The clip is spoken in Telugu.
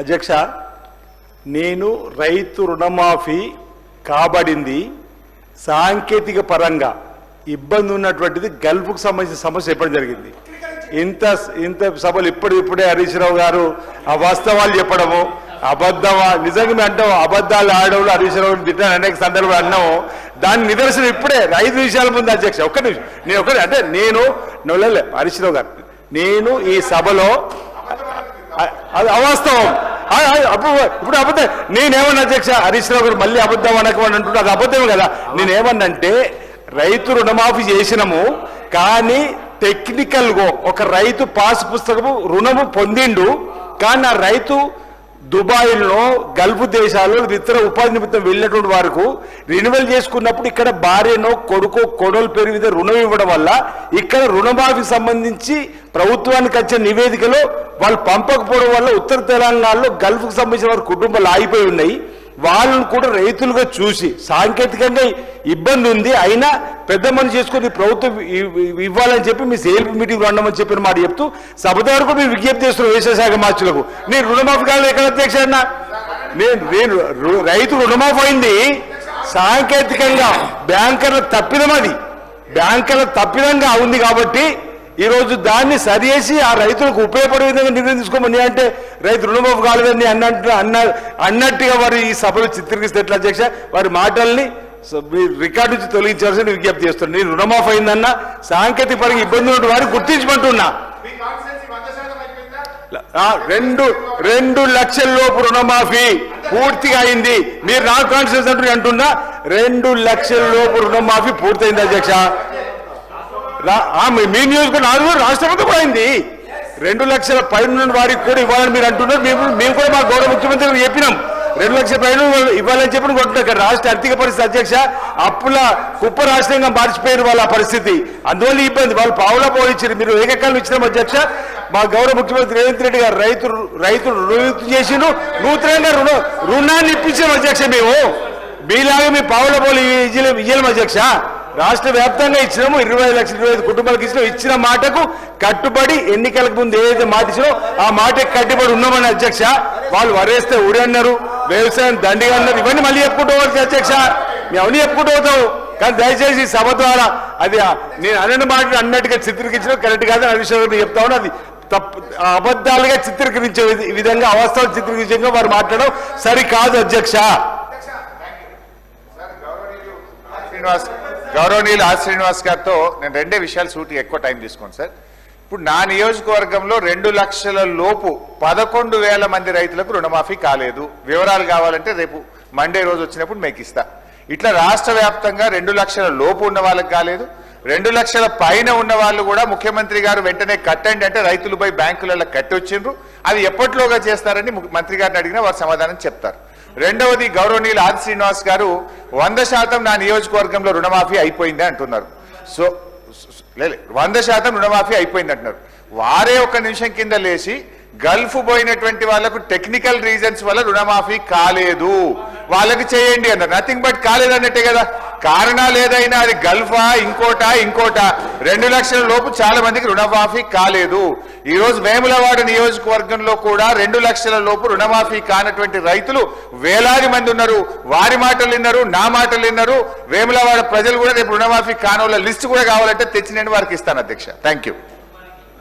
అధ్యక్ష నేను రైతు రుణమాఫీ కాబడింది సాంకేతిక పరంగా ఇబ్బంది ఉన్నటువంటిది గల్ఫ్కు సంబంధించిన సమస్య చెప్పడం జరిగింది. ఇంత ఇంత సభలు ఇప్పుడు ఇప్పుడే హరీష్ రావు గారు ఆ వాస్తవాలు చెప్పడము అబద్ధమా నిజంగా మేము అంటాం అబద్ధాలు ఆడవులు హరీష్ రావు తిట్టిన అనేక సందర్భాలు అన్నాము. దాని నిదర్శనం ఇప్పుడే ఐదు నిమిషాల ముందు అధ్యక్ష ఒక్క నిమిషం నేను ఒకటి అంటే నేను నొల్లలే హరీష్ రావు గారు నేను ఈ సభలో అది అవాస్తవం. అప్పుడు ఇప్పుడు అబద్ధం. నేనేమన్నా అధ్యక్ష హరీష్ రావు గారు మళ్ళీ అబద్ధం అనకమని అంటున్నా అది అబద్ధం కదా. నేనేమన్నంటే రైతు రుణమాఫీ చేసినాము కానీ టెక్నికల్గా ఒక రైతు పాస్ పుస్తకము రుణము పొందిండు కానీ ఆ రైతు దుబాయ్లో గల్ఫ్ దేశాల్లో ఇతర ఉపాధి నిమిత్తం వెళ్ళినటువంటి వారికి రెన్యువల్ చేసుకున్నప్పుడు ఇక్కడ భార్యనో కొడుకో కొడలు పేరు మీద రుణం ఇవ్వడం వల్ల ఇక్కడ రుణమాఫీ సంబంధించి ప్రభుత్వానికి వచ్చే నివేదికలో వాళ్ళు పంపకపోవడం వల్ల ఉత్తర తెలంగాణలో గల్ఫ్కు సంబంధించిన వారి కుటుంబాలు ఆగిపోయి ఉన్నాయి. వాళ్ళను కూడా రైతులుగా చూసి సాంకేతికంగా ఇబ్బంది ఉంది. అయినా పెద్ద మనిషి చేసుకుని ప్రభుత్వం ఇవ్వాలని చెప్పి మీ సేల్ మీటింగ్ రండమని చెప్పిన మాట చెప్తూ సభ వరకు మీరు విజ్ఞప్తి చేస్తున్నారు వ్యవసాయ శాఖ మార్చులకు నేను రుణమాఫీ కాదు ఎక్కడ అధ్యక్ష అన్న? నేను నేను రైతు రుణమాఫీ అయింది. సాంకేతికంగా బ్యాంకర్ల తప్పిదం అది. బ్యాంకర్ల తప్పిదంగా ఉంది కాబట్టి ఈ రోజు దాన్ని సరిచేసి ఆ రైతులకు ఉపయోగపడే విధంగా నిర్ణయం తీసుకోమని అంటే రైతు రుణమాఫీ కాలేదని అన్నట్టు అన్న అన్నట్టుగా వారు ఈ సభలో చిత్రీకరిస్తే ఎట్లా అధ్యక్ష? వారి మాటల్ని రికార్డు నుంచి తొలగించాల్సిన విజ్ఞప్తి చేస్తున్నాను నేను రుణమాఫీ అయిందన్న సాంకేతిక పరంగా ఇబ్బంది ఉన్న వారిని గుర్తించమంటున్నా. రెండు రెండు లక్షల లోపు రుణమాఫీ పూర్తిగా అయింది. మీరు నా కాన్ఫిడెన్స్ అంటూ అంటున్నా రెండు లక్షల లోపు రుణమాఫీ పూర్తయింది అధ్యక్ష. మీ- నియోజకవర్గం నాలుగు కూడా రాష్ట్ర కూడా అయింది రెండు లక్షల పైన ఉన్న వారికి కూడా ఇవ్వాలని మీరు అంటున్నారు. మేము మేము కూడా మా గౌరవ ముఖ్యమంత్రి గారికి చెప్పినాం. రెండు లక్షల పైన ఇవ్వాలని చెప్పి కొట్టున్నారు రాష్ట్ర ఆర్థిక పరిస్థితి అధ్యక్ష అప్పుల కుప్ప రాష్ట్రంగా మార్చిపోయిన వాళ్ళ పరిస్థితి. అందువల్ల ఇబ్బంది. వాళ్ళు పావులా పోలిచ్చారు మీరు ఏకకాలం ఇచ్చినాం అధ్యక్ష. మా గౌరవ ముఖ్యమంత్రి రేవంత్ రెడ్డి గారు రైతు రైతులు రుణవిముక్తి చేసిండు నూతనంగా రుణ రుణాన్ని ఇప్పించాం అధ్యక్ష మేము. మీలాగా మీ పావుల పోలి ఇయ్యలేం అధ్యక్ష. రాష్ట్ర వ్యాప్తంగా ఇచ్చినాము ఇరవై లక్షల ఇరవై ఐదు కుటుంబాలకు ఇచ్చినాం. ఇచ్చిన మాటకు కట్టుబడి ఎన్నికలకు ముందు ఏదైతే మాట ఇచ్చినో ఆ మాటకి కట్టుబడి ఉన్నామని అధ్యక్ష. వాళ్ళు వరేస్తే ఊడి అన్నారు వ్యవసాయం దండిగా అన్నారు. ఇవన్నీ మళ్ళీ చెప్పుకుంటూ అధ్యక్ష. మేము అవన్నీ చెప్పుకుంటూ పోతాం. కానీ దయచేసి సభ ద్వారా అది నేను అన్న మాటలు అన్నట్టుగా చిత్రీకరించడం కరెక్ట్ కాదు అని చెప్తా ఉన్నా. అది తప్పు అబద్ధాలుగా చిత్రీకరించే విధంగా అవస్థలు చిత్రీకరించే వారు మాట్లాడడం సరికాదు అధ్యక్ష. శ్రీనివాస్ గౌరవనీయులు ఆర్ శ్రీనివాస్ గారితో నేను రెండే విషయాలు సూటి ఎక్కువ టైం తీసుకోండి సార్. ఇప్పుడు నా నియోజకవర్గంలో రెండు లక్షల లోపు పదకొండు వేల మంది రైతులకు రుణమాఫీ కాలేదు. వివరాలు కావాలంటే రేపు మండే రోజు వచ్చినప్పుడు మీకు ఇస్తా. ఇట్లా రాష్ట్ర వ్యాప్తంగా రెండు లక్షల లోపు ఉన్న వాళ్ళకి కాలేదు. రెండు లక్షల పైన ఉన్న వాళ్ళు కూడా ముఖ్యమంత్రి గారు వెంటనే కట్టండి అంటే రైతులు పోయి బ్యాంకులలో కట్టి వచ్చిండ్రు అది ఎప్పట్లోగా చేస్తారని మంత్రి గారిని అడిగినా వారు సమాధానం చెప్తారు. రెండవది గౌరవనీయులు ఆది శ్రీనివాస్ గారు వంద శాతం నా నియోజకవర్గంలో రుణమాఫీ అయిపోయింది అంటున్నారు. సో లేదు వంద శాతం రుణమాఫీ అయిపోయింది అంటున్నారు. వారే ఒక నిమిషం కింద లేచి గల్ఫ్ పోయినటువంటి వాళ్ళకు టెక్నికల్ రీజన్స్ వల్ల రుణమాఫీ కాలేదు. వాళ్ళకి చేయండి అన్నారు. నథింగ్ బట్ కాలేదు అన్నట్టే కదా. కారణాలు ఏదైనా అది గల్ఫా ఇంకోటా ఇంకోటా. రెండు లక్షల లోపు చాలా మందికి రుణమాఫీ కాలేదు. ఈరోజు వేములవాడ నియోజకవర్గంలో కూడా రెండు లక్షల లోపు రుణమాఫీ కానటువంటి రైతులు వేలాది మంది ఉన్నారు. వారి మాటలు విన్నారు నా మాటలు విన్నారు. వేములవాడ ప్రజలు కూడా రేపు రుణమాఫీ కానోళ్ళ లిస్ట్ కూడా కావాలంటే తెచ్చి నేను వారికి ఇస్తాను అధ్యక్ష. Thank you